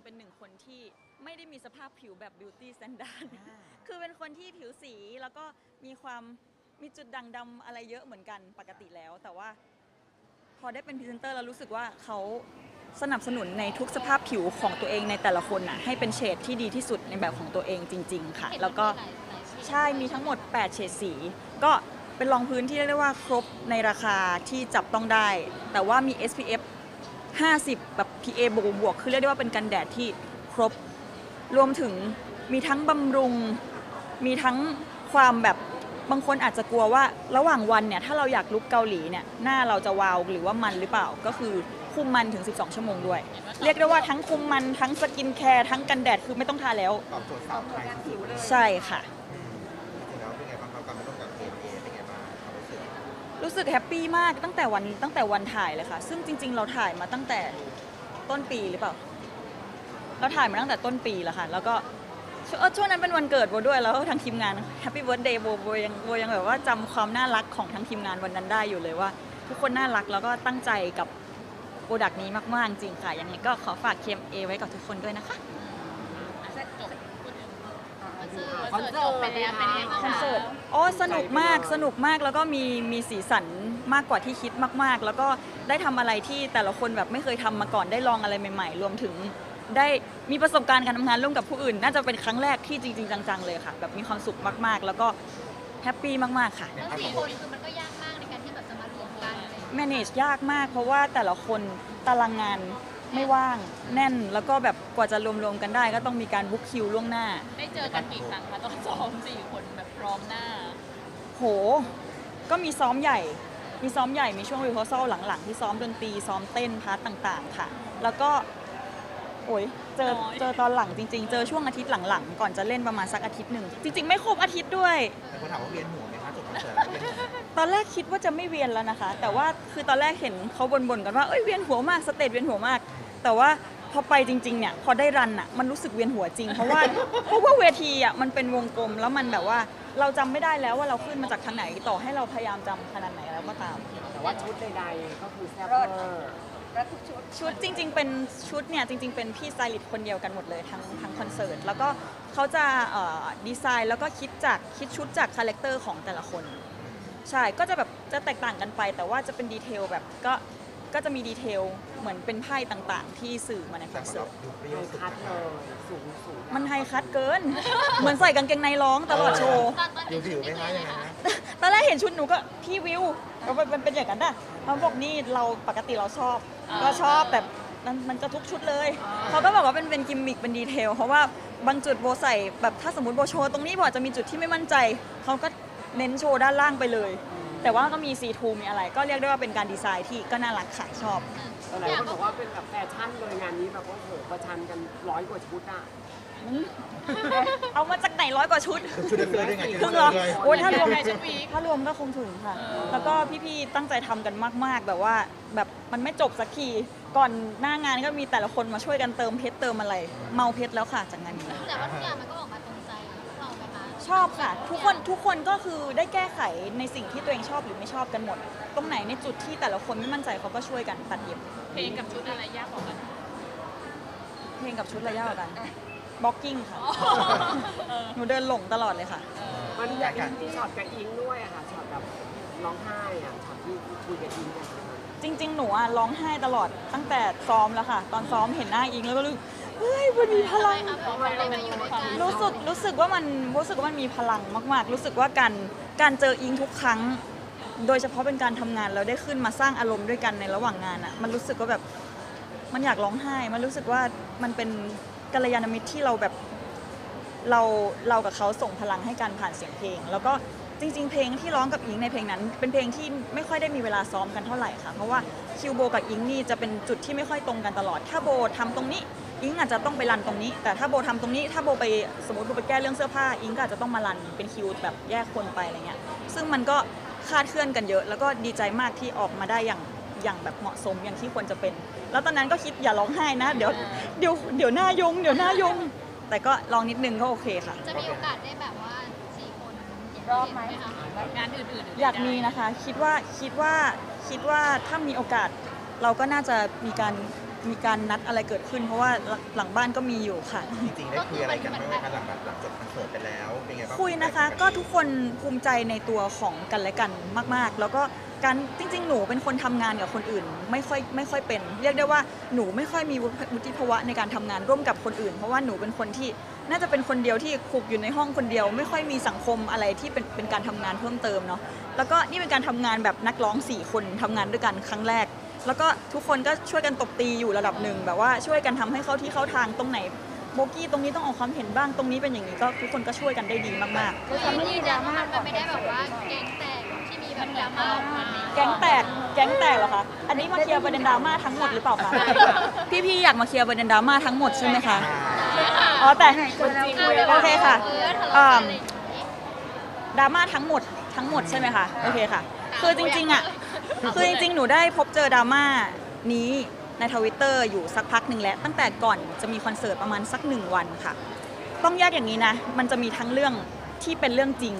เองเป็นหนึ่งคนที่ไม่ได้มีสภาพผิวแบบ beauty standard คือเป็นคนที่ผิวสีแล้วก็มีความมีจุดด่างดำอะไรเยอะเหมือนกันปกติแล้ว แต่ว่าพอได้เป็นพรีเซนเตอร์เรารู้สึกว่าเขาสนับสนุนในทุกสภาพผิวของตัวเองในแต่ละคนน่ะให้เป็นเฉดที่ดีที่สุดในแบบของตัวเองจริง ๆ ค่ะ แล้วก็ใช่มีทั้งหมด 8 เฉดสี ก็เป็นรองพื้นที่เรียกได้ว่าครบในราคาที่จับต้องได้ แต่ว่ามี SPF 50 แบบ PA บวกบวกๆคือเรียกได้ว่าเป็นกันแดดที่ครบ รวมถึงมีทั้งบำรุง มีทั้งความแบบบางคนอาจจะกลัวว่าระหว่างวันเนี่ยถ้าเราอยากลุกเกาหลีเนี่ยหน้าเราจะวาวหรือว่ามันหรือเปล่าก็คือคุมมันถึง 12 ชั่วโมงด้วย เรียกได้ว่าทั้งคุมมันทั้งสกินแคร์ทั้งกันแดดคือไม่ต้องทาแล้ว ตอบโจทย์สาวไทยสุดๆเลย ใช่ค่ะ รู้สึกแฮปปี้มากตั้งแต่วันตั้งแต่วันถ่ายเลยค่ะ ซึ่งจริง ๆ เราถ่ายมาตั้งแต่ต้นปีหรือเปล่า เราถ่ายมาตั้งแต่ต้นปีแล้วค่ะ แล้วก็ช่วงเออช่วงนั้นเป็นวันเกิดโบด้วยแล้วทางทีมงานแฮปปี้เบิร์ดเดย์โบโบยังโบยังแบบว่าจำความน่ารักของทั้งทีมงานวันนั้นได้อยู่เลยว่า ทุกคนน่ารักแล้วก็ตั้งใจกับโปรดักต์นี้มากๆจริงค่ะยังไงก็ขอฝาก KMA ไว้กับทุกคนด้วยนะคะ คอนเสิร์ตไปแล้วเป็นยังไงบ้างคอนคะเสิร์ตโอ้สนุกมากสนุกมากแล้วก็มีมีสีสันมากกว่าที่คิดมาก ๆ แล้วก็ได้ทำอะไรที่แต่ละคนแบบไม่เคยทำมาก่อนได้ลองอะไรใหม่ ๆ รวมถึงได้มีประสบการณ์การทำงานร่วมกับผู้อื่น น่าจะเป็นครั้งแรกที่จริง ๆ จัง ๆ เลยค่ะ แบบมีความสุขมากๆ แล้วก็แฮปปี้มากๆค่ะ แล้วสี่คนคือมันก็ยากมากในการที่แบบจะมารวมกันอะไรอย่างเงี้ย manage ยากมาก เพราะว่าแต่ละคนตารางงาน ไม่ว่างแน่นแล้วก็แบบกว่าจะรวมๆกันได้ ก็ต้องมีการบุ๊กคิวล่วงหน้า ได้เจอกันกี่ครั้งคะตอนซ้อมสี่คนแบบพร้อมหน้า โห ก็มีซ้อมใหญ่ มีซ้อมใหญ่มีช่วงรี h อ r s a l หลังๆ ที่ซ้อมดนตรีซ้อมเต้นพาร์ทต่างๆ ค่ะ แล้วก็ โอ้ยเจอน้อย เจอตอนหลังจริง ๆ เจอช่วงอาทิตย์หลังๆ ก่อนจะเล่นประมาณสักอาทิตย์หนึ่งจริง ๆ ไม่ครบอาทิตย์ด้วย แต่คนถามว่าเวียนหัวไหมคะจบคอนเสิร์ตแล้วเวียนหัวไหมตอนแรกคิดว่าจะไม่เวียนแล้วนะคะ แต่ว่าคือตอนแรกเห็นเขาบ่นๆกันว่าเอ้ยเวียนหัวมากสเตจเวียนหัวมาก แต่ว่าพอไปจริงๆเนี่ยพอได้รันอะมันรู้สึกเวียนหัวจริง เพราะว่าเพราะว่าเวทีอะมันเป็นวงกลมแล้วมันแบบว่าเราจำไม่ได้แล้วว่าเราขึ้นมาจากทางไหนต่อให้เราพยายามจำขนาดไหนแล้วก็ตาม แต่ว่าชุดใดๆก็คือแซ่บเวอร์ชุดจริง ๆ เป็นชุดเนี่ยจริง ๆ เป็นพี่สไตลิสต์คนเดียวกันหมดเลยทั้งทั้งคอนเสิร์ตแล้วก็เขาจะเอ่อดีไซน์แล้วก็คิดจากคิดชุดจากคาแรคเตอร์ของแต่ละคน ใช่ก็จะแบบจะแตกต่างกันไป แต่ว่าจะเป็นดีเทลแบบก็ ก็จะมีดีเทลเหมือนเป็นไพ่ต่างๆ ที่สื่อมาในคแต่อนสำหเสิรัร์บตดูเปรี้ไฮยวสุดคัทนะเลยสูงสูงมันไฮคัทเกิน เหมือนใส่กางเกงในร้องตลอดโชว์ตอนตอนดูผิวไหมคะยังไงนะตอนแรกเห็นชุดหนูก็พี่วิวเราเป็นเป็นอย่างนั้นน่ะเขาบอกนี่เราปกติเราชอบก็ชอบแต่มันมันจะทุกชุดเลยเขาก็บอกว่าเป็นเป็นกิมมิคเป็นดีเทลเพราะว่าบางจุดโบใส่แบบถ้าสมมติโบโชว์ตรงนี้โบอาจจะมีจุดที่ไม่มั่นใจเขาก็เน้นโชว์ด้านล่างไปเลย แต่ว่าก็มีซีทูมีอะไร ก็เรียกได้ว่าเป็นการดีไซน์ที่ก็น่ารักค่ะชอบ หลายคนบอกว่าเป็นแบบแฟชั่นเลยงานนี้แบบว่าโอ้โหประชันกันร้อยกว่าชุดอะ เอามาจากไหนร้อยกว่าชุด ชุดเดินเลยได้ไงครึ่งเหรอเลยโอ้ยถ้ารวมแฟชั่นวีคถ้ารวมก็คงถึงค่ะ แล้วก็พี่ๆตั้งใจทำกันมาก ๆ แบบว่าแบบมันไม่จบสักที ก่อนหน้างานก็มีแต่ละคนมาช่วยกันเติมเพชรเติมอะไร เมาเพชรแล้วค่ะจากงานนี้ แต่ว่าทุกอย่างมันก็ออก ชอบค่ะ ทุกคนทุกคนก็คือได้แก้ไขในสิ่งที่ตัวเองชอบหรือไม่ชอบกันหมด ตรงไหนในจุดที่แต่ละคนไม่มั่นใจเขาก็ช่วยกันตัดเย็บเพลงกับชุดอะไรยากกว่ากันเพลงกับชุดระยะกว่ากันบล็อกกิ้งค่ะหนูเดินหลงตลอดเลยค่ะ มันอยากมีช็อตกับอิงด้วยอะค่ะช็อตแบบร้องไห้อะช็อตที่คุยกับอิงกันจริง ๆ หนูอะร้องไห้ตลอดตั้งแต่ซ้อมแล้วค่ะ ตอนซ้อมเห็นหน้าอิงแล้วก็รู้สึก เฮ้ยมันมีพลังครับผมได้มาอยู่ด้วยกันรู้สึกรู้สึกว่ามันรู้สึกว่ามันมีพลังมาก ๆ รู้สึกว่าการการเจออิงทุกครั้ง โดยเฉพาะเป็นการทำงานแล้วได้ขึ้นมาสร้างอารมณ์ด้วยกันในระหว่างงานอะมันรู้สึกว่าแบบมันอยากร้องไห้ มันรู้สึกว่ามันเป็นกัลยาณมิตรที่เราแบบเราเรากับเขาส่งพลังให้กันผ่านเสียงเพลง แล้วก็จริง ๆ เพลงที่ร้องกับอิงในเพลงนั้น เป็นเพลงที่ไม่ค่อยได้มีเวลาซ้อมกันเท่าไหร่ค่ะเพราะว่าคิวโบกับอิงนี่จะเป็นจุดที่ไม่ค่อยตรงกันตลอด ถ้าโบทำตรงนี้ อิงอาจจะต้องไปรันตรงนี้ แต่ถ้าโบทำตรงนี้ ถ้าโบไปสมมติโบไปแก้เรื่องเสื้อผ้า อิงก็อาจจะต้องมารันเป็นคิวแบบแยกคนไปอะไรเงี้ย ซึ่งมันก็คลาดเคลื่อนกันเยอะ แล้วก็ดีใจมากที่ออกมาได้อย่างอย่างแบบเหมาะสมอย่างที่ควรจะเป็น แล้วตอนนั้นก็คิดอย่าร้องไห้นะ เดี๋ยวเดี๋ยวเดี๋ยวหน้ายง เดี๋ยวหน้ายง แต่ก็ลองนิดนึงก็โอเคค่ะ จะมีโอกาสได้แบบว่าสี่คนรอบไหมคะงานอื่นๆ อยากมีนะคะ คิดว่าคิดว่าคิดว่าถ้ามีโอกาสเราก็น่าจะมีการ มีการนัดอะไรเกิดขึ้น เพราะว่าหลังหลังบ้านก็มีอยู่ค่ะ จริงๆได้คุยอะไรกันบ้างไหมคะหลังแบบหลังจบคอนเสิร์ตไปแล้วเป็นไงบ้างคุยนะคะก็ทุกคนภูมิใจในตัวของกันและกันมาก ๆ แล้วก็การจริง ๆ หนูเป็นคนทำงานกับคนอื่น ไม่ค่อยไม่ค่อยเป็น เรียกได้ว่าหนูไม่ค่อยมีวุฒิภาวะในการทำงานร่วมกับคนอื่น เพราะว่าหนูเป็นคนที่น่าจะเป็นคนเดียวที่คุกอยู่ในห้องคนเดียว ไม่ค่อยมีสังคมอะไรที่เป็นเป็นการทำงานเพิ่มเติมเนาะแล้วก็นี่เป็นการทำงานแบบนักร้องสี่คนทำงานด้วยกันครั้งแรก แล้วก็ทุกคนก็ช่วยกันตบตีอยู่ระดับหนึ่งแบบว่าช่วยกันทำให้เข้าที่เข้าทางตรงไหนโบกี้ตรงนี้ต้องออกความเห็นบ้างตรงนี้เป็นอย่างนี้ก็ทุกคนก็ช่วยกันได้ดีมากๆคือยืนยันว่ามันไม่ได้แบบว่าแก๊งแตกที่มีแบบดราม่าออกมาในแก๊งแตกแก๊งแตกเหรอคะอันนี้มาเคลียร์ประเด็นดราม่าทั้งหมดหรือเปล่าคะพี่ๆอยากมาเคลียร์ประเด็นดราม่าทั้งหมดใช่ไหมคะอ๋อแต่คนจริงคุยโอเคค่ะเออทะเลาะกันอะไรอย่างงี้ดราม่าทั้งหมดทั้งหมดใช่ไหมคะโอเคค่ะ คือจริงๆอะ คือจริงๆ หนูได้พบเจอดราม่านี้ในทวิตเตอร์อยู่สักพักหนึ่งแล้ว ตั้งแต่ก่อนจะมีคอนเสิร์ตประมาณสักหนึ่งวันค่ะ ต้องแยกอย่างนี้นะ มันจะมีทั้งเรื่องที่เป็นเรื่องจริง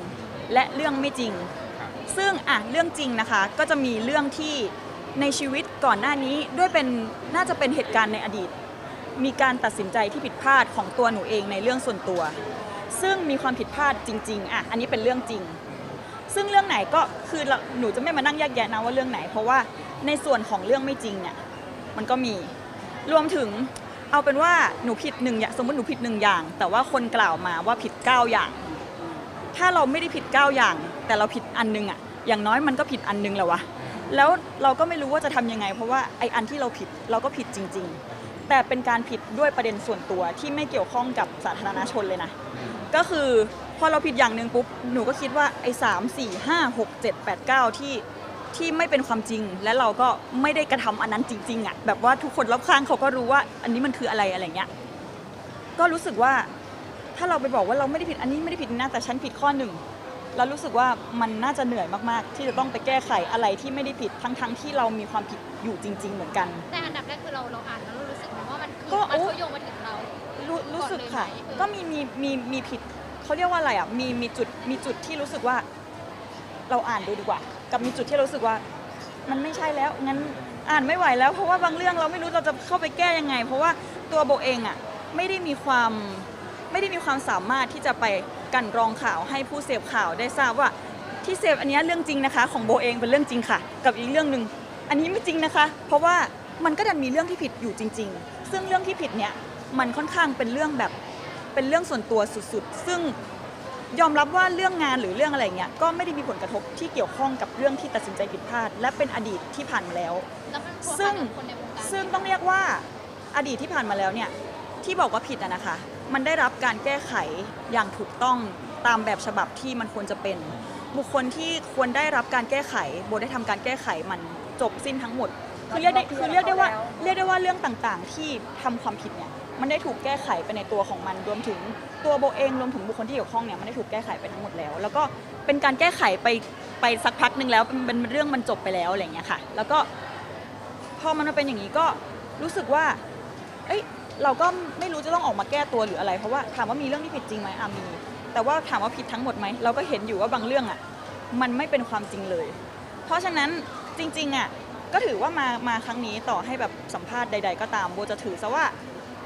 และเรื่องไม่จริง ซึ่งอะเรื่องจริงนะคะ ก็จะมีเรื่องที่ในชีวิตก่อนหน้านี้ด้วยเป็นน่าจะเป็นเหตุการณ์ในอดีต มีการตัดสินใจที่ผิดพลาดของตัวหนูเองในเรื่องส่วนตัว ซึ่งมีความผิดพลาดจริง ๆอะอันนี้เป็นเรื่องจริง ซึ่งเรื่องไหนก็คือเราหนูจะไม่มานั่งแยกแยะนะว่าเรื่องไหน เพราะว่าในส่วนของเรื่องไม่จริงเนี่ยมันก็มีรวมถึงเอาเป็นว่าหนูผิดหนึ่งอย่างสมมติหนูผิดหนึ่งอย่าง แต่ว่าคนกล่าวมาว่าผิด 9 อย่าง ถ้าเราไม่ได้ผิด 9 อย่าง แต่เราผิดอันหนึงอะอย่างน้อยมันก็ผิดอันหนึงแหละวะแล้วเราก็ไม่รู้ว่าจะทำยังไง เพราะว่าไออันที่เราผิดเราก็ผิดจริง ๆ แต่เป็นการผิดด้วยประเด็นส่วนตัวที่ไม่เกี่ยวข้องกับสาธารณชนเลยนะก็คือ พอเราผิดอย่างหนึ่งปุ๊บหนูก็คิดว่าไอ้สามสี่ห้าหกเจ็ดแปดเก้าที่ที่ไม่เป็นความจริงและเราก็ไม่ได้กระทำอันนั้นจริง ๆอะ่ะแบบว่าทุกคนรอบข้างเขาก็รู้ว่าอันนี้มันคืออะไรอะไรเงี้ยก็รู้สึกว่าถ้าเราไปบอกว่าเราไม่ได้ผิดอันนี้ไม่ได้ผิดนะแต่ฉันผิดข้อหนึ่งแล้วรู้สึกว่ามันน่าจะเหนื่อยมากๆ ที่จะต้องไปแก้ไขอะไรที่ไม่ได้ผิดทั้งๆที่เรามีความผิดอยู่จริง ๆ เหมือนกันแต่อันดับแรกคือเราเราอ่านแล้วเรารู้สึกไหมว่ามันคือก็มันโอ้เขาโยงมาถึงเรารู้รู้สึกค่ะก่อนเลยไหมก็มีมีมีมีผิด เขาเรียกว่าอะไรอะมีมีจุดมีจุดที่รู้สึกว่า เราอ่านดูดีกว่า กับมีจุดที่รู้สึกว่า มันไม่ใช่แล้วงั้นอ่านไม่ไหวแล้ว เพราะว่าบางเรื่องเราไม่รู้เราจะเข้าไปแก้ยังไง เพราะว่าตัวโบเองอะไม่ได้มีความไม่ได้มีความสามารถที่จะไปกันรองข่าวให้ผู้เสพข่าวได้ทราบว่าที่เสพอันนี้เรื่องจริงนะคะ ของโบเองเป็นเรื่องจริงค่ะ กับอีกเรื่องหนึ่งอันนี้ไม่จริงนะคะ เพราะว่ามันก็ดันมีเรื่องที่ผิดอยู่จริง ๆ ซึ่งเรื่องที่ผิดเนี่ยมันค่อนข้างเป็นเรื่องแบบ เป็นเรื่องส่วนตัวสุดๆ ซึ่งยอมรับว่าเรื่องงานหรือเรื่องอะไรเงี้ยก็ไม่ได้มีผลกระทบที่เกี่ยวข้องกับเรื่องที่ตัดสินใจผิดพลาด และเป็นอดีตที่ผ่านมาแล้ว แล้วมันพัวซึ่พันงกับคนในวงการซึ่งต้องเรียกว่าอดีตที่ผ่านมาแล้วเนี่ยที่บอกว่าผิดอะนะคะ มันได้รับการแก้ไขอย่างถูกต้องตามแบบฉบับที่มันควรจะเป็น บุคคลที่ควรได้รับการแก้ไขโบได้ทำการแก้ไขมันจบสิ้นทั้งหมด คือเรียกได้คือเรียกได้ว่าเรียกได้ว่าเรื่องต่างๆ ที่ทำความผิดเนี่ย มันได้ถูกแก้ไขไปในตัวของมันรวมถึงตัวโบเองรวมถึงบุคคลที่เกี่ยวข้องเนี่ยมันได้ถูกแก้ไขไปทั้งหมดแล้ว แล้วก็เป็นการแก้ไขไปไปสักพักหนึ่งแล้วเป็นเรื่องมันจบไปแล้วอะไรอย่างเงี้ยค่ะ แล้วก็พอมันมาเป็นอย่างนี้ก็รู้สึกว่า เอ้ยเราก็ไม่รู้จะต้องออกมาแก้ตัวหรืออะไร เพราะว่าถามว่ามีเรื่องที่ผิดจริงไหมอะมี แต่ว่าถามว่าผิดทั้งหมดไหมเราก็เห็นอยู่ว่าบางเรื่องอะมันไม่เป็นความจริงเลย เพราะฉะนั้นจริงๆอะก็ถือว่ามามาครั้งนี้ต่อให้แบบสัมภาษณ์ใด ๆ ก็ตามโบจะถือซะว่า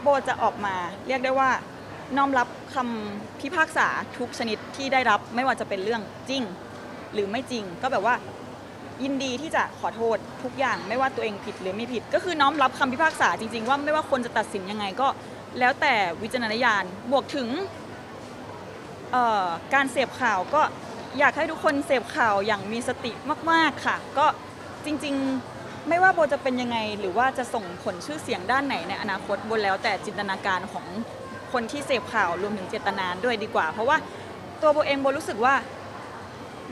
โบจะออกมา เรียกได้ว่าน้อมรับคำพิพากษาทุกชนิดที่ได้รับไม่ว่าจะเป็นเรื่องจริง หรือไม่จริง ก็แบบว่า ยินดีที่จะขอโทษทุกอย่างไม่ว่าตัวเองผิดหรือไม่ผิด ก็คือน้อมรับคำพิพากษาจริง ๆ ว่าไม่ว่าคนจะตัดสินยังไงก็ แล้วแต่วิจารณญาณบวกถึงการเสพข่าวก็อยากให้ทุกคนเสพข่าวอย่างมีสติมาก ๆ ค่ะ ก็จริง ๆ ไม่ว่าโบจะเป็นยังไงหรือว่าจะส่งผลชื่อเสียงด้านไหนในอนาคตโบแล้วแต่จินตนาการของคนที่เสพข่าวรวมถึงเจตนานด้วยดีกว่า เพราะว่าตัวโบเองโบรู้สึกว่า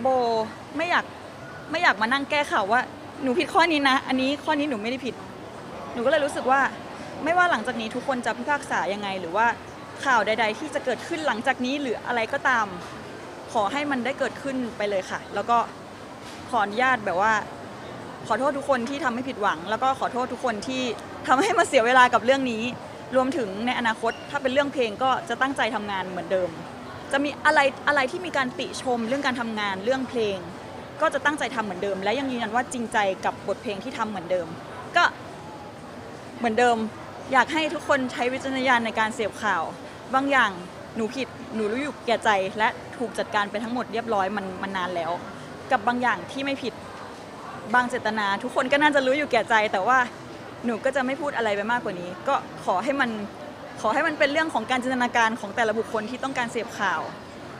โบไม่อยากไม่อยากมานั่งแก้ข่าวว่าหนูผิดข้อนี้นะ อันนี้ข้อนี้หนูไม่ได้ผิด หนูก็เลยรู้สึกว่าไม่ว่าหลังจากนี้ทุกคนจะพิพากษายังไง หรือว่าข่าวใด ๆ ที่จะเกิดขึ้นหลังจากนี้หรืออะไรก็ตาม ขอให้มันได้เกิดขึ้นไปเลยค่ะ แล้วก็ขออนุญาตแบบว่า ขอโทษทุกคนที่ทำให้ผิดหวัง แล้วก็ขอโทษทุกคนที่ทำให้มาเสียเวลากับเรื่องนี้ รวมถึงในอนาคตถ้าเป็นเรื่องเพลงก็จะตั้งใจทำงานเหมือนเดิม จะมีอะไรอะไรที่มีการติชมเรื่องการทำงานเรื่องเพลง ก็จะตั้งใจทำเหมือนเดิม และยังยืนยันว่าจริงใจกับบทเพลงที่ทำเหมือนเดิม ก็เหมือนเดิม อยากให้ทุกคนใช้วิจารณญาณในการเสพข่าว บางอย่างหนูผิดหนูรู้อยู่แก่ใจ และถูกจัดการไปทั้งหมดเรียบร้อยมันมันนานแล้ว กับบางอย่างที่ไม่ผิด บางเจตนา ทุกคนก็น่าจะรู้อยู่แก่ใจ แต่ว่าหนูก็จะไม่พูดอะไรไปมากกว่านี้ ก็ขอให้มันขอให้มันเป็นเรื่องของการจินตนาการของแต่ละบุคคลที่ต้องการเสพข่าว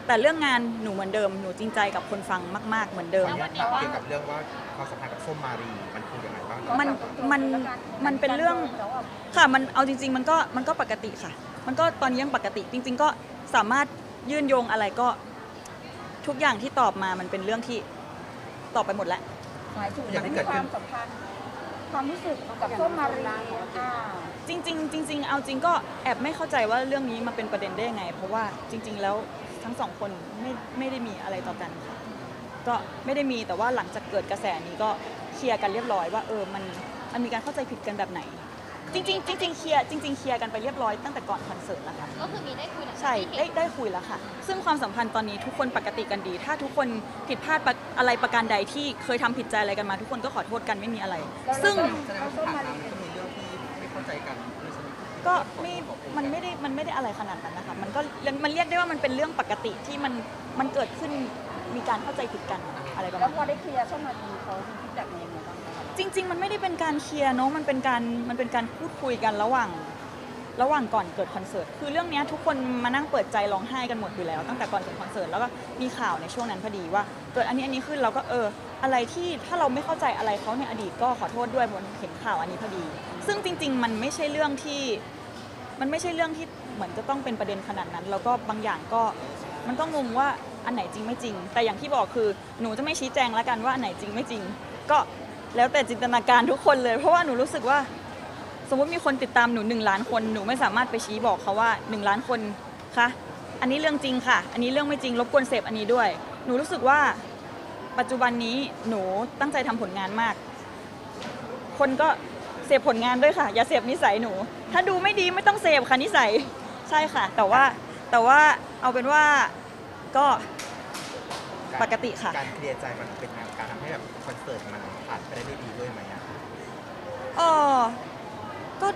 แต่เรื่องงานหนูเหมือนเดิมหนูจริงใจกับคนฟังมาก ๆ เหมือนเดิม เกี่ยวกับเรื่องว่าความสัมพันธ์กับส้มมารีมันคือยังไงบ้างมันมันมันเป็นเรื่องค่ะมันเอาจริง ๆ มันก็มันก็ปกติค่ะ มันก็ตอนนี้ยังปกติจริง ๆ ก็สามารถยื่นโยงอะไรก็ ทุกอย่างที่ตอบมามันเป็นเรื่องที่ตอบไปหมดแล้ว หมายถึงมันมีความสัมพันธ์ความรู้สึกกับส้มมารีอ่าจริงๆจริงๆเอาจริงก็แอบไม่เข้าใจว่าเรื่องนี้มาเป็นประเด็นได้ยังไง เพราะว่าจริง ๆ แล้วทั้งสองคนไม่ไม่ได้มีอะไรต่อกันค่ะก็ไม่ได้มีแต่ว่าหลังจากเกิดกระแสนี้ก็เคลียร์กันเรียบร้อยว่าเออมันมันมีการเข้าใจผิดกันแบบไหน จริงๆจริงๆเคลียร์จริงๆเคลียร์กันไปเรียบร้อยตั้งแต่ก่อนคอนเสิร์ตแล้วค่ะ ก็คือมีได้คุยหลังจากใช่ที่ได้เห็นได้คุยแล้วค่ะ ซึ่งความสัมพันธ์ตอนนี้ทุกคนปกติกันดี ถ้าทุกคนผิดพลาดประอะไรประการใดที่เคยทำผิดใจอะไรกันมา ทุกคนก็ขอโทษกันไม่มีอะไรแล้วซึ่งแล้วส้มมารีไม่เข้าใจกันไม่สนิทก็ไม่มันไม่ได้มันไม่ได้อะไรขนาดนั้นนะคะมันก็มันเรียกได้ว่ามันเป็นเรื่องปกติที่มันมันเกิดขึ้นมีการเข้าใจผิดกันอะไรประแล้มาวณพอได้เคลียร์ส้มมารีเขามีฟีดแบ็กมายังไงบ้างคะ จริง ๆ มันไม่ได้เป็นการเคลียร์เนาะมันเป็นการมันเป็นการพูดคุยกันระหว่างระหว่างก่อนเกิดคอนเสิร์ตคือเรื่องเนี้ยทุกคนมานั่งเปิดใจร้องไห้กันหมดอยู่แล้ว ตั้งแต่ก่อนเกิดคอนเสิร์ตแล้วก็มีข่าวในช่วงนั้นพอดีว่าเกิดอันนี้อันนี้ขึ้นเราก็เออ อะไรที่ถ้าเราไม่เข้าใจอะไรเขาในอดีตก็ขอโทษด้วยบนเห็นข่าวอันนี้พอดี ซึ่งจริง ๆ มันไม่ใช่เรื่องที่ มันไม่ใช่เรื่องที่เหมือนจะต้องเป็นประเด็นขนาดนั้น แล้วก็บางอย่างก็มันก็งงว่าอันไหนจริงไม่จริง แต่อย่างที่บอกคือหนูจะไม่ชี้แจงแล้วกันว่าอันไหนจริงไม่จริง ก็ แล้วแต่จินตนาการทุกคนเลย เพราะว่าหนูรู้สึกว่า สมมติมีคนติดตามหนูหนึ่งล้านคนหนูไม่สามารถไปชี้บอกเขาว่าหนึ่งล้านคนคะอันนี้เรื่องจริงค่ะ อันนี้เรื่องไม่จริงรบกวนเสพอันนี้ด้วย หนูรู้สึกว่าปัจจุบันนี้หนูตั้งใจทำผลงานมาก คนก็เสพผลงานด้วยค่ะ อย่าเสพนิสัยหนู ถ้าดูไม่ดีไม่ต้องเสพค่ะนิสัยใช่ค่ะ แต่ว่าแต่ว่าเอาเป็นว่าก็ ปกติค่ะ การเคลียร์ใจมันเป็นการทำให้แบบคอนเสิร์ตมันผ่านไปได้ด้วยดีด้วยไหมอะเออก็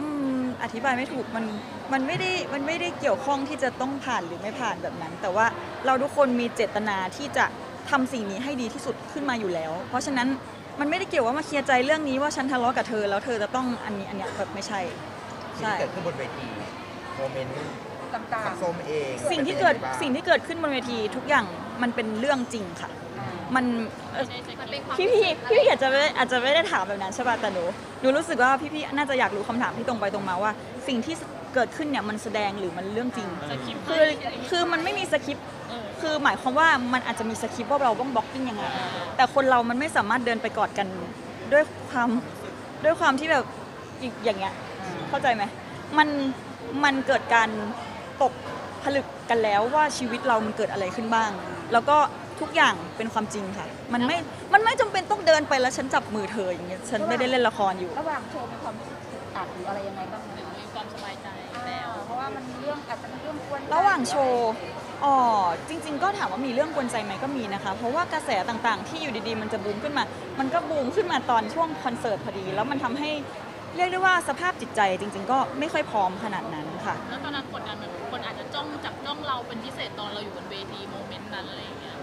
อืมอธิบายไม่ถูกมันมันไม่ได้มันไม่ได้เกี่ยวข้องที่จะต้องผ่านหรือไม่ผ่านแบบนั้น แต่ว่าเราทุกคนมีเจตนาที่จะทำสิ่งนี้ให้ดีที่สุดขึ้นมาอยู่แล้ว เพราะฉะนั้นมันไม่ได้เกี่ยวว่ามาเคลียร์ใจเรื่องนี้ว่าฉันทะเลาะกับเธอแล้วเธอจะต้องอันนี้อันเนี้ยแบบไม่ใช่ ที่ใช่ เกิดขึ้นบนเวทีโมเมนต์ ต่าง กับส้มเองสิ่งที่เกิดป็นยังไงบ้าสิ่งที่เกิดขึ้นบนเวทีทุกอย่างมันเป็นเรื่องจริงค่ะ มันเอ่อมันเป็นความพี่พี่พี่พี่อาจจะไม่ได้อาจจะไม่ได้ถามแบบนั้นใช่ป่ะแต่หนูหนูรู้สึกว่าพี่พี่น่าจะอยากรู้คำถามที่ตรงไปตรงมาว่า สิ่งที่เกิดขึ้นเนี่ยมันแสดงหรือมันเรื่องจริงสคริปต์คือคือมันไม่มีสคริปต์เออคือหมายความว่ามันอาจจะมีสคริปต์ว่าเราต้องบล็อกกิ้งยังไงแต่คนเรามันไม่สามารถเดินไปกอดกันด้วยความด้วยความที่แบบอีกอย่างเงี้ยเข้าใจไหมมันมันเกิดการ ตกผลึกกันแล้วว่าชีวิตเรามันเกิดอะไรขึ้นบ้าง แล้วก็ทุกอย่างเป็นความจริงค่ะ มันไม่ มันไม่จำเป็นต้องเดินไปแล้วฉันจับมือเธออย่างเงี้ย ฉันไม่ได้เล่นละครอยู่ ระหว่างโชว์มีความรู้สึกอึดอัดหรืออะไรยังไงบ้างไหมมีความสบายใจอ่าแล้วเพราะว่ามันเรื่องอาจจะเป็นเรื่องกวนใจระหว่างโชว์อ๋อจริง ๆ ก็ถามว่ามีเรื่องกวนใจไหมก็มีนะคะ เพราะว่ากระแสต่างๆ ที่อยู่ดีๆ มันจะบูมขึ้นมา มันก็บูมขึ้นมาตอนช่วงคอนเสิร์ตพอดี แล้วมันทำให้เรียกได้ว่าสภาพจิตใจจริง ๆ ก็ไม่ค่อยพร้อมขนาดนั้นค่ะ แล้วตอนนั้นกดดันแบบคน อาจจะจ้องจับจ้องเราเป็นพิเศษตอนเราอยู่บนเวทีโมเมนต์นั้นอะไรอย่างเงี้ย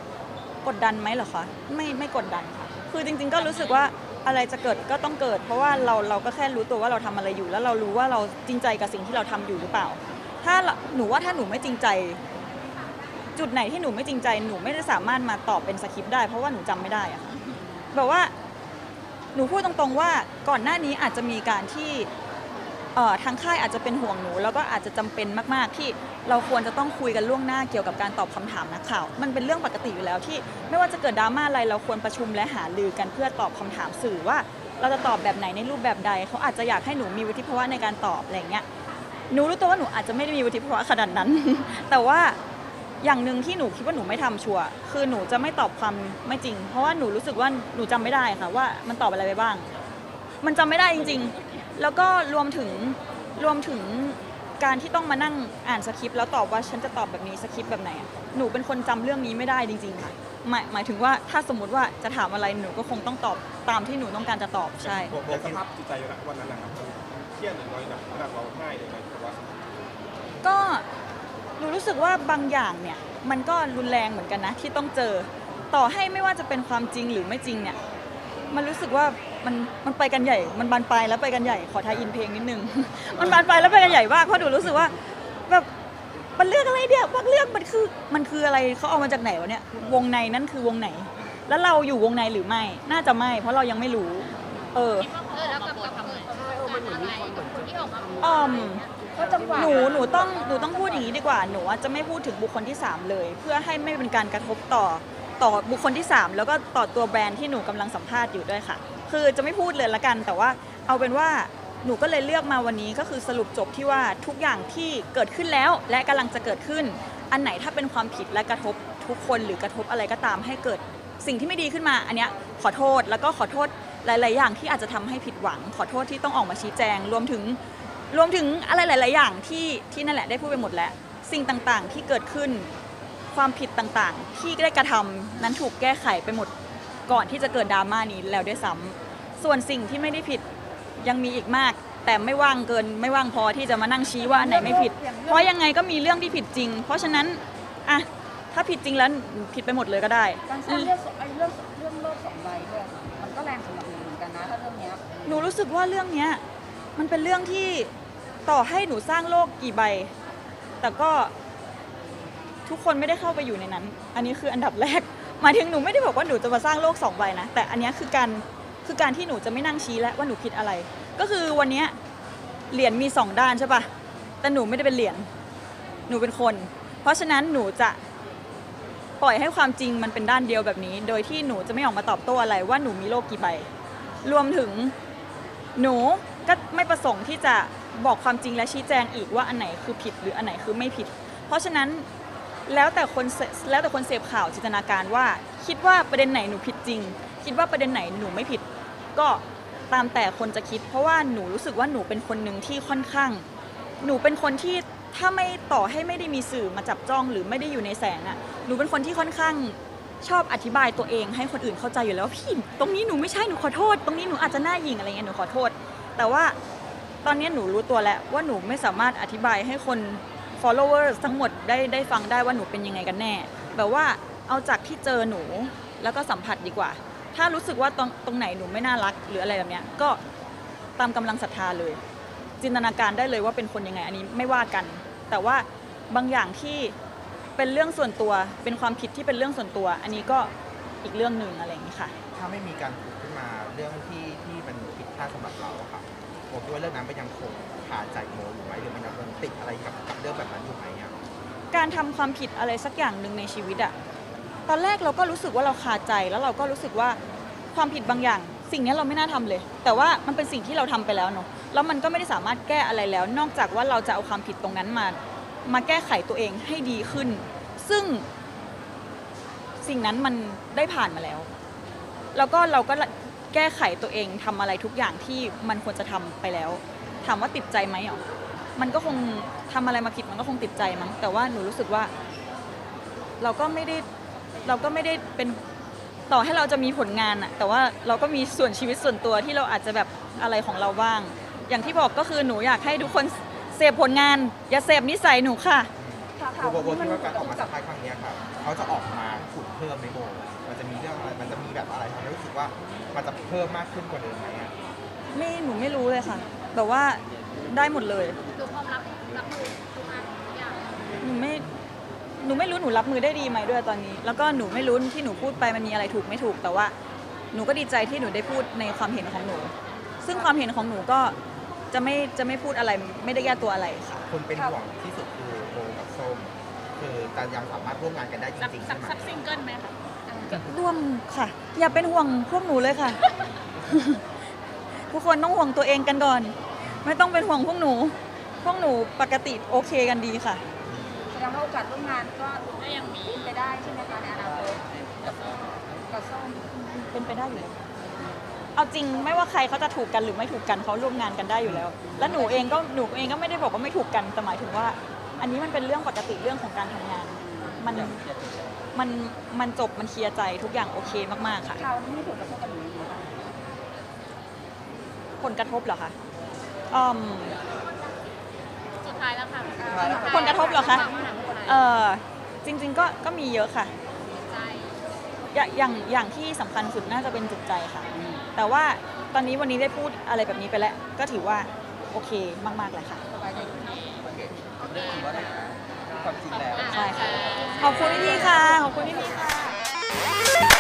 กดดันไหมเหรอคะไม่ไม่กดดันค่ะ คือจริง ๆ ก็รู้สึกว่าอะไรจะเกิดก็ต้องเกิด เพราะว่าเราเราก็แค่รู้ตัวว่าเราทำอะไรอยู่ แล้วเรารู้ว่าเราจริงใจกับสิ่งที่เราทำอยู่หรือเปล่า ถ้าหนูว่าถ้าหนูไม่จริงใจ จุดไหนที่หนูไม่จริงใจหนูไม่ได้สามารถมาตอบเป็นสคริปต์ได้เพราะว่าหนูจำไม่ได้อะค่ะแบบว่าหนูพูดตรงๆว่าก่อนหน้านี้อาจจะมีการที่ ทางค่ายอาจจะเป็นห่วงหนู แล้วก็อาจจะจำเป็นมาก ๆ ที่เราควรจะต้องคุยกันล่วงหน้าเกี่ยวกับการตอบคำถามนักข่าว มันเป็นเรื่องปกติอยู่แล้วที่ ไม่ว่าจะเกิดดราม่าอะไรเราควรประชุมและหารือกันเพื่อตอบคำถามสื่อว่า เราจะตอบแบบไหนในรูปแบบใด เขาอาจจะอยากให้หนูมีวุฒิภาวะในการตอบอะไรเงี้ยหนูรู้ตัวว่าหนูอาจจะไม่ได้มีวุฒิภาวะขนาดนั้น แต่ว่าอย่างหนึ่งที่หนูคิดว่าหนูไม่ทำชัวร์คือหนูจะไม่ตอบความไม่จริง เพราะว่าหนูรู้สึกว่าหนูจำไม่ได้ค่ะว่ามันตอบอะไรไปบ้าง มันจำไม่ได้จริง ๆ แล้วก็รวมถึงรวมถึงการที่ต้องมานั่งอ่านสคริปต์แล้วตอบว่าฉันจะตอบแบบนี้สคริปต์แบบไหนอะหนูเป็นคนจำเรื่องนี้ไม่ได้จริงๆค่ะหมายหมายถึงว่าถ้าสมมุติว่าจะถามอะไรหนูก็คงต้องตอบตามที่หนูต้องการจะตอบใช่โบโบแต่สคิดภาพจิตใจอยู่นะวันนั้นนะครับมันเครียดหรือน้อยหนักขนาดร้องไห้เลยไหมหรือว่าก็หนูรู้สึกว่าบางอย่างเนี่ยมันก็รุนแรงเหมือนกันนะที่ต้องเจอ ต่อให้ไม่ว่าจะเป็นความจริงหรือไม่จริงเนี่ย มันรู้สึกว่า มันมันไปกันใหญ่ มันบานปลายแล้วไปกันใหญ่ขอทายอินเพลงนิดนึง มันบานปลายแล้วไปกันใหญ่มากเพราะหนูรู้สึกว่าแบบมันเรื่องอะไรเนี่ยบางเรื่องมันคือมันคืออะไรเขาเอามาจากไหนวะเนี่ยวงในนั่นคือวงไหน แล้วเราอยู่วงในหรือไม่น่าจะไม่ เพราะเรายังไม่รู้ เออเออแล้วกับกับต์ทำไมใช่เออมันเหมือนมีคนเหมือนจะที่ออกมาพูดอืมหนูหนูต้องหนูต้องพูดอย่างนี้ดีกว่าหนูจะไม่พูดถึงบุคคลที่ 3 เลย เพื่อให้ไม่เป็นการกระทบต่อต่อบุคคลที่ 3 แล้วก็ต่อตัวแบรนด์ที่หนูกำลังสัมภาษณ์อยู่ด้วยค่ะ คือจะไม่พูดเลยละกัน แต่ว่าเอาเป็นว่าหนูก็เลยเลือกมาวันนี้ก็คือสรุปจบที่ว่าทุกอย่างที่เกิดขึ้นแล้ว และกำลังจะเกิดขึ้น อันไหนถ้าเป็นความผิดและกระทบทุกคนหรือกระทบอะไรก็ตามให้เกิดสิ่งที่ไม่ดีขึ้นมา อันเนี้ยขอโทษแล้วก็ขอโทษหลาย ๆ อย่างที่อาจจะทำให้ผิดหวัง ขอโทษที่ต้องออกมาชี้แจง รวมถึงรวมถึงอะไรหลาย ๆ อย่างที่ที่นั่นแหละได้พูดไปหมดแล้ว สิ่งต่าง ๆ ที่เกิดขึ้นความผิดต่าง ๆ ที่ได้กระทำนั้นถูกแก้ไขไปหมด ก่อนที่จะเกิดดราม่านี้แล้วด้วยซ้ำส่วนสิ่งที่ไม่ได้ผิดยังมีอีกมาก แต่ไม่ว่างเกินไม่ว่างพอที่จะมานั่งชี้ว่าอันไหนไม่ผิด เพราะยังไงก็มีเรื่องที่ผิดจริง เพราะฉะนั้นอะถ้าผิดจริงแล้วผิดไปหมดเลยก็ได้ การสร้างเรื่องสไอ้เรื่องเรื่องโลกสองใบด้วยค่ะมันก็แรงสำหรับหนูเหมือนกันนะถ้าเรื่องเนี้ยหนูรู้สึกว่าเรื่องเนี้ยมันเป็นเรื่องที่ต่อให้หนูสร้างโลกกี่ใบ แต่ก็ทุกคนไม่ได้เข้าไปอยู่ในนั้น อันนี้คืออันดับแรก หมายถึงหนูไม่ได้บอกว่าหนูจะมาสร้างโลกสองใบนะ แต่อันเนี้ยคือการคือการที่หนูจะไม่นั่งชี้แล้วว่าหนูคิดอะไร ก็คือวันเนี้ยเหรียญมีสองด้านใช่ปะแต่หนูไม่ได้เป็นเหรียญหนูเป็นคน เพราะฉะนั้นหนูจะปล่อยให้ความจริงมันเป็นด้านเดียวแบบนี้ โดยที่หนูจะไม่ออกมาตอบโต้อะไรว่าหนูมีโลกกี่ใบ รวมถึงหนูก็ไม่ประสงค์ที่จะบอกความจริงและชี้แจงอีกว่าอันไหนคือผิดหรืออันไหนคือไม่ผิด เพราะฉะนั้น แล้วแต่คนเสแล้วแต่คนเสพข่าวจินตนาการว่า คิดว่าประเด็นไหนหนูผิดจริง คิดว่าประเด็นไหนหนูไม่ผิด ก็ตามแต่คนจะคิด เพราะว่าหนูรู้สึกว่าหนูเป็นคนหนึ่งที่ค่อนข้าง หนูเป็นคนที่ถ้าไม่ต่อให้ไม่ได้มีสื่อมาจับจ้องหรือไม่ได้อยู่ในแสงอะหนูเป็นคนที่ค่อนข้างชอบอธิบายตัวเองให้คนอื่นเข้าใจอยู่แล้วว่าพี่ตรงนี้หนูไม่ใช่หนูขอโทษ ตรงนี้หนูอาจจะหน้าหยิงอะไรเงี้ยหนูขอโทษ แต่ว่าตอนนี้หนูรู้ตัวแล้วว่าหนูไม่สามารถอธิบายให้คน followers ทั้งหมดได้ได้ฟังได้ว่าหนูเป็นยังไงกันแน่ แบบว่าเอาจากที่เจอหนูแล้วก็สัมผัสดีกว่า ถ้ารู้สึกว่าตรงตรงไหนหนูไม่น่ารักหรืออะไรแบบเนี้ยก็ตามกำลังศรัทธาเลย จินตนาการได้เลยว่าเป็นคนยังไงอันนี้ไม่ว่ากัน แต่ว่าบางอย่างที่เป็นเรื่องส่วนตัว เป็นความผิดที่เป็นเรื่องส่วนตัว อันนี้ก็อีกเรื่องหนึ่งอะไรอย่างนี้ค่ะ ถ้าไม่มีการพูดขึ้นมาเรื่องที่ที่มันผิดพลาดสำหรับเราอะค่ะ โบคิดว่าเรื่องนั้นมันยังคงขาดใจโมอยู่ไหมหรือมันยังคงติดอะไรกับกับเรื่องแบบนั้นอยู่ไหมอะการทำความผิดอะไรสักอย่างหนึ่งในชีวิตอะตอนแรกเราก็รู้สึกว่าเราคาใจแล้วเราก็รู้สึกว่าความผิดบางอย่าง สิ่งนี้เราไม่น่าทำเลย แต่ว่ามันเป็นสิ่งที่เราทำไปแล้วเนาะแล้วมันก็ไม่ได้สามารถแก้อะไรแล้ว นอกจากว่าเราจะเอาความผิดตรงนั้นมา มาแก้ไขตัวเองให้ดีขึ้น ซึ่งสิ่งนั้นมันได้ผ่านมาแล้ว แล้วก็เราก็ แก้ไขตัวเองทำอะไรทุกอย่างที่มันควรจะทำไปแล้ว ถามว่าติดใจไหมอ๋อมันก็คงทำอะไรมาผิดมันก็คงติดใจมั้งแต่ว่าหนูรู้สึกว่า เราก็ไม่ได้เราก็ไม่ได้เป็นต่อให้เราจะมีผลงานอะแต่ว่าเราก็มีส่วนชีวิตส่วนตัวที่เราอาจจะแบบอะไรของเราบ้าง อย่างที่บอกก็คือหนูอยากให้ทุกคนเสพผลงาน อย่าเสพนิสัยหนูค่ะข่าวโบข่าวโบโบนี้คิมัดนว่าการออกมาสัมภาษณ์ครั้งเนี้ยค่ะเขาจะออกมาขุดเพิ่มไหมโบ แบบอะไรทำให้รู้สึกว่ามันจะเพิ่มมากขึ้นกว่าเดิมไหมอะไม่หนูไม่รู้เลยค่ะ แบบว่าได้หมดเลย คือพร้อมรับรับมือทุกอันทุกอย่างหนูไม่หนูไม่รู้หนูรับมือได้ดีไหมด้วยตอนนี้ แล้วก็หนูไม่รู้ที่หนูพูดไปมันมีอะไรถูกไม่ถูก แต่ว่าหนูก็ดีใจที่หนูได้พูดในความเห็นของหนู ซึ่งความเห็นของหนูก็จะไม่จะไม่พูดอะไรไม่ได้แก้ตัวอะไรค่ะ คนเป็นห่วงที่สุดคือโบกับส้มคือจะยังสามารถร่วมงานกันได้จสักริงๆสัใช่กไหมสักซิงเกิลไหมคะ ร่วมค่ะ อย่าเป็นห่วงพวกหนูเลยค่ะ ทุกคนต้องห่วงตัวเองกันก่อน ไม่ต้องเป็นห่วงพวกหนู พวกหนูปกติโอเคกันดีค่ะ แสดงว่าโอกาสร่วมงานก็ก็ยังมีเป็นไปได้ใช่ไหมคะในอนาคตกับส้มเป็นไปได้อยู่แล้วเอาจริงไม่ว่าใครเขาจะถูกกันหรือไม่ถูกกันเขาร่วมงานกันได้อยู่แล้ว แล้วหนูเองก็หนูเองก็ไม่ได้บอกว่าไม่ถูกกันแต่หมายถึงว่า อันนี้มันเป็นเรื่องปกติเรื่องของการทำงาน มัน มันมันจบมันเคลียร์ใจทุกอย่างโอเคมากๆค่ะข่าวนี้มีผลกระทบกับหนูยังไงบ้างผลกระทบเหรอคะอืม สุดท้ายแล้วค่ะผลกระทบเหรอคะ เออจริง ๆ ก็ก็มีเยอะค่ะ ใจอย่าอย่างอย่างที่สำคัญสุดน่าจะเป็นจิตใจค่ะ แต่ว่าตอนนี้วันนี้ได้พูดอะไรแบบนี้ไปแล้ว ก็ถือว่าโอเคมากๆเลยค่ะความจริงแล้ว ใช่ค่ะ ขอบคุณพี่ๆค่ะ ขอบคุณพี่ๆค่ะ